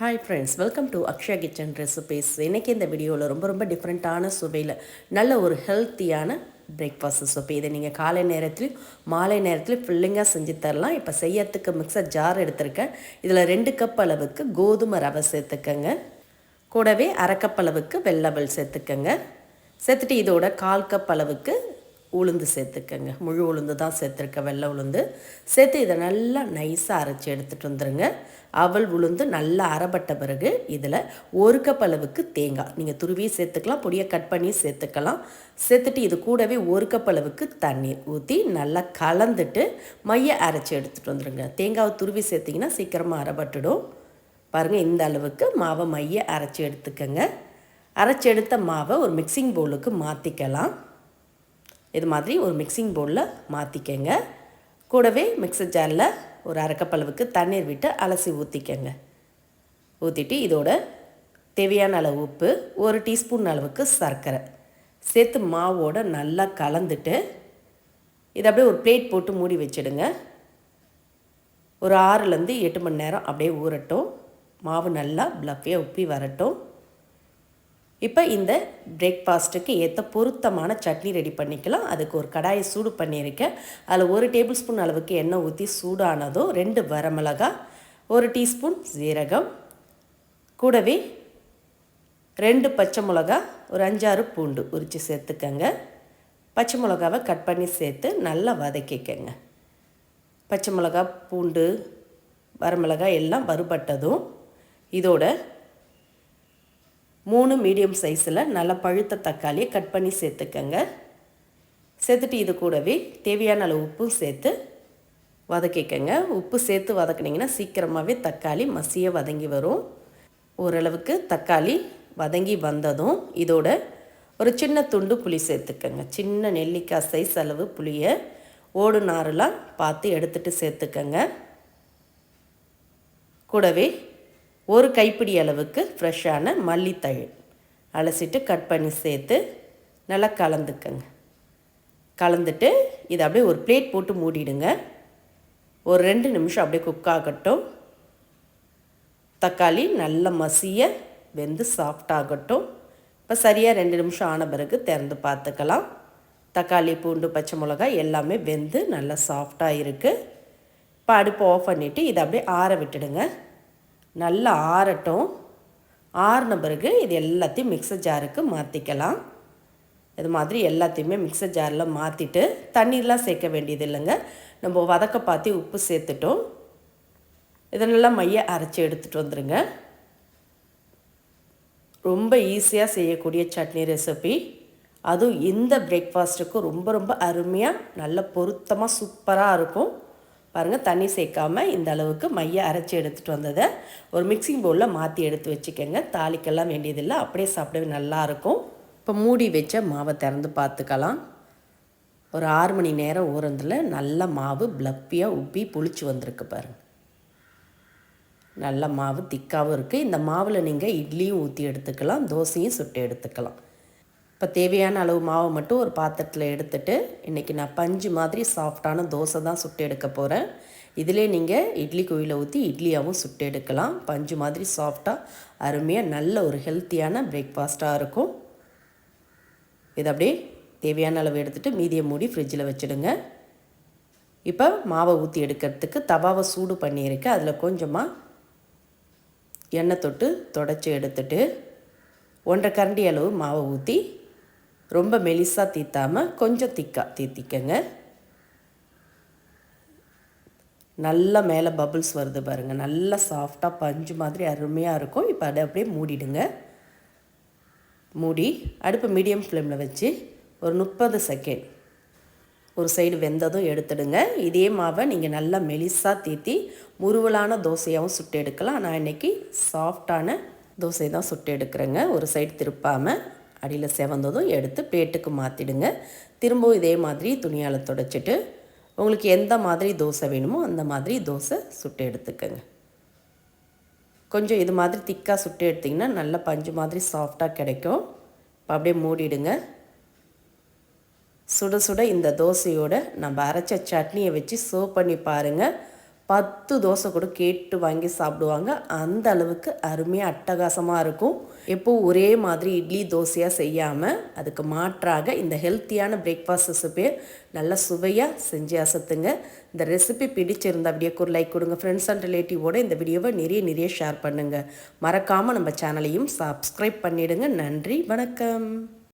Hi friends welcome to Akshaya kitchen recipes இன்றைக்கி இந்த வீடியோவில் ரொம்ப ரொம்ப டிஃப்ரெண்ட்டான சுவையில் நல்ல ஒரு ஹெல்த்தியான பிரேக்ஃபாஸ்ட் ரெசிபி இதை நீங்கள் காலை நேரத்துலையும் மாலை நேரத்துலையும் ஃபில்லிங்காக செஞ்சு தரலாம். இப்போ செய்யறதுக்கு மிக்சர் ஜார் எடுத்திருக்கேன். இதில் ரெண்டு கப் அளவுக்கு கோதுமை ரவை சேர்த்துக்கங்க. கூடவே அரை கப் அளவுக்கு வெள்ளவல் சேர்த்துக்கங்க. சேர்த்துட்டு இதோட கால் கப் அளவுக்கு உளுந்து சேர்த்துக்கங்க. முழு உளுந்து தான் சேர்த்துருக்க வெள்ளை உளுந்து. சேர்த்து இதை நல்லா நைஸாக அரைச்சி எடுத்துகிட்டு வந்துடுங்க அவல் உளுந்து நல்லா அரைப்பட்ட பிறகு இதில் ஒரு கப் அளவுக்கு தேங்காய். நீங்கள் துருவியும் சேர்த்துக்கலாம் பொடியை கட் பண்ணி சேர்த்துக்கலாம். சேர்த்துட்டு இது கூடவே ஒரு கப் அளவுக்கு தண்ணீர் ஊற்றி நல்லா கலந்துட்டு மைய அரைச்சி எடுத்துகிட்டு வந்துடுங்க தேங்காவை துருவி சேர்த்திங்கன்னா சீக்கிரமாக அரைப்பட்டுடும். பாருங்கள் இந்த அளவுக்கு மாவை மைய அரைச்சி எடுத்துக்கங்க. அரைச்சி எடுத்த மாவை ஒரு மிக்சிங் பவுலுக்கு மாற்றிக்கலாம் இது மாதிரி ஒரு மிக்சிங் பவுலில் மாற்றிக்கங்க கூடவே மிக்சர் ஜாரில் ஒரு அரைக்கப்பளவுக்கு தண்ணீர் விட்டு அலசி ஊற்றிக்கங்க ஊற்றிட்டு இதோட தேவையான அளவு உப்பு ஒரு டீஸ்பூன் அளவுக்கு சர்க்கரை. சேர்த்து மாவோட நல்லா கலந்துட்டு இதை அப்படியே ஒரு பிளேட் போட்டு மூடி வச்சிடுங்க. ஒரு ஆறுலேருந்து எட்டு மணி நேரம் அப்படியே ஊறட்டும். மாவு நல்லா ப்ளஃபியாக உப்பி வரட்டும். இப்போ இந்த பிரேக்ஃபாஸ்ட்டுக்கு ஏற்ற பொருத்தமான சட்னி ரெடி பண்ணிக்கலாம். அதுக்கு ஒரு கடாயை சூடு பண்ணியிருக்கேன் அதில் ஒரு டேபிள் ஸ்பூன் அளவுக்கு எண்ணெய் ஊற்றி சூடானதும் ரெண்டு வரமிளகா ஒரு டீஸ்பூன் ஜீரகம் கூடவே ரெண்டு பச்சை மிளகா ஒரு அஞ்சாறு பூண்டு உரித்து சேர்த்துக்கங்க. பச்சை மிளகாவை கட் பண்ணி சேர்த்து நல்லா வதக்கிக்கங்க. பச்சை மிளகா பூண்டு வரமிளகாய் எல்லாம் வறுபட்டதும் இதோட மூணு மீடியம் சைஸில் நல்லா பழுத்த தக்காளியை கட் பண்ணி சேர்த்துக்கங்க. சேர்த்துட்டு இது கூடவே தேவையான அளவு உப்பும் சேர்த்து வதக்கிக்கங்க. உப்பு சேர்த்து வதக்குனிங்கன்னா சீக்கிரமாகவே தக்காளி மசிய வதங்கி வரும். ஓரளவுக்கு தக்காளி வதங்கி வந்ததும் இதோட ஒரு சின்ன துண்டு புளி சேர்த்துக்கங்க. சின்ன நெல்லிக்காய் சைஸ் அளவு புளியை ஓடு நாரெலாம் பார்த்து எடுத்துகிட்டு சேர்த்துக்கங்க. கூடவே ஒரு கைப்பிடி அளவுக்கு ஃப்ரெஷ்ஷான மல்லித்தழை. அலசிட்டு கட் பண்ணி சேர்த்து நல்லா கலந்துக்கங்க. கலந்துட்டு இதை அப்படியே ஒரு பிளேட் போட்டு மூடிடுங்க. ஒரு ரெண்டு நிமிஷம் அப்படியே குக் ஆகட்டும். தக்காளி நல்ல மசிய வெந்து சாஃப்டாகட்டும் இப்போ சரியாக ரெண்டு நிமிஷம் ஆன பிறகு திறந்து பார்த்துக்கலாம். தக்காளி பூண்டு பச்சை மிளகாய் எல்லாமே வெந்து நல்லா சாஃப்டாக இருக்குது இப்போ அடுப்பு ஆஃப் பண்ணிவிட்டு இதை அப்படியே ஆற விட்டுடுங்க. நல்லா ஆறட்டும். ஆறின பிறகு இது எல்லாத்தையும் மிக்சர் ஜாருக்கு மாற்றிக்கலாம் இது மாதிரி எல்லாத்தையுமே மிக்சர் ஜாரில் மாற்றிட்டு தண்ணீர்லாம் சேர்க்க வேண்டியது இல்லைங்க. நம்ம வதக்க பார்த்து உப்பு சேர்த்துட்டோம். இதனெல்லாம் மைய அரைச்சி எடுத்துகிட்டு வந்துடுங்க ரொம்ப ஈஸியாக செய்யக்கூடிய சட்னி ரெசிபி அதுவும் இந்த பிரேக்ஃபாஸ்ட்டுக்கும் ரொம்ப ரொம்ப அருமையாக நல்ல பொருத்தமாக சூப்பராக இருக்கும். பாருங்கள் தண்ணி சேர்க்காம இந்த அளவுக்கு மையை அரைச்சி எடுத்துகிட்டு வந்ததை ஒரு மிக்சிங் பவுலில் மாற்றி எடுத்து வச்சுக்கோங்க. தாளிக்கெல்லாம் வேண்டியதில்லை. அப்படியே சாப்பிடவே நல்லாயிருக்கும் இப்போ மூடி வச்ச மாவை திறந்து பார்த்துக்கலாம். ஒரு ஆறு மணி நேரம் ஊறந்தில் நல்ல மாவு ப்ளப்பியாக உப்பி புளிச்சு வந்திருக்கு பாருங்கள் நல்ல மாவு திக்காகவும் இருக்குது இந்த மாவில் நீங்கள் இட்லியும் ஊற்றி எடுத்துக்கலாம். தோசையும் சுட்டு எடுத்துக்கலாம். இப்போ தேவையான அளவு மாவை மட்டும் ஒரு பாத்திரத்தில் எடுத்துட்டு இன்றைக்கி நான் பஞ்சு மாதிரி சாஃப்டான தோசை தான் சுட்டு எடுக்க போகிறேன் இதிலே நீங்கள் இட்லி குயிலை ஊற்றி இட்லியாகவும் சுட்டு எடுக்கலாம். பஞ்சு மாதிரி சாஃப்டாக அருமையாக நல்ல ஒரு ஹெல்த்தியான பிரேக்ஃபாஸ்ட்டாக இருக்கும். இது அப்படியே தேவையான அளவு எடுத்துகிட்டு மீதியை மூடி ஃப்ரிட்ஜில் வச்சுடுங்க. இப்போ மாவை ஊற்றி எடுக்கிறதுக்கு தவாவை சூடு பண்ணியிருக்கேன் அதில் கொஞ்சமாக எண்ணெய் தொட்டு தொடச்சி எடுத்துட்டு ஒன்றரை கரண்டி அளவு மாவை ஊற்றி ரொம்ப மெலிசாக தீத்தாமல் கொஞ்சம் திக்காக தீத்திக்கங்க. நல்லா மேலே பபுள்ஸ் வருது பாருங்கள் நல்லா சாஃப்டாக பஞ்சு மாதிரி அருமையாக இருக்கும். இப்போ அதை அப்படியே மூடிடுங்க. மூடி அடுப்பு மீடியம் ஃப்ளேமில் வச்சு ஒரு முப்பது செகண்ட் ஒரு சைடு வெந்ததும் எடுத்துடுங்க. இதே மாவை நீங்கள் நல்லா மெலிசாக தீத்தி முருவலான தோசையாகவும் சுட்டு எடுக்கலாம். நான் இன்றைக்கி சாஃப்டான தோசை தான் சுட்டு எடுக்கிறேங்க. ஒரு சைடு திருப்பாமல் அடியில் செவந்ததும் எடுத்து பிளேட்டுக்கு மாற்றிடுங்க திரும்பவும் இதே மாதிரி துணியால் தொடச்சிட்டு உங்களுக்கு எந்த மாதிரி தோசை வேணுமோ அந்த மாதிரி தோசை சுட்டு எடுத்துக்கோங்க. கொஞ்சம் இது மாதிரி திக்காக சுட்டு எடுத்திங்கன்னா நல்ல பஞ்சு மாதிரி சாஃப்டாக கிடைக்கும். இப்போ அப்படியே மூடிடுங்க. சுட சுட இந்த தோசையோட நம்ம அரைச்ச சட்னியை வச்சு சர்வ் பண்ணி பாருங்கள் பத்து தோசை கூட கேட்டு வாங்கி சாப்பிடுவாங்க. அந்த அளவுக்கு அருமையாக அட்டகாசமாக இருக்கும். எப்போ ஒரே மாதிரி இட்லி தோசையாக செய்யாமல் அதுக்கு மாற்றாக இந்த ஹெல்த்தியான பிரேக்ஃபாஸ்ட் ரெசிபியை நல்லா சுவையாக செஞ்சு அசத்துங்க. இந்த ரெசிபி பிடிச்சிருந்தா அப்படியே ஒரு லைக் கொடுங்க. ஃப்ரெண்ட்ஸ் அண்ட் ரிலேட்டிவோட இந்த வீடியோவை நிறைய நிறைய ஷேர் பண்ணுங்கள் மறக்காமல் நம்ம சேனலையும் சப்ஸ்கிரைப் பண்ணிவிடுங்க நன்றி வணக்கம்.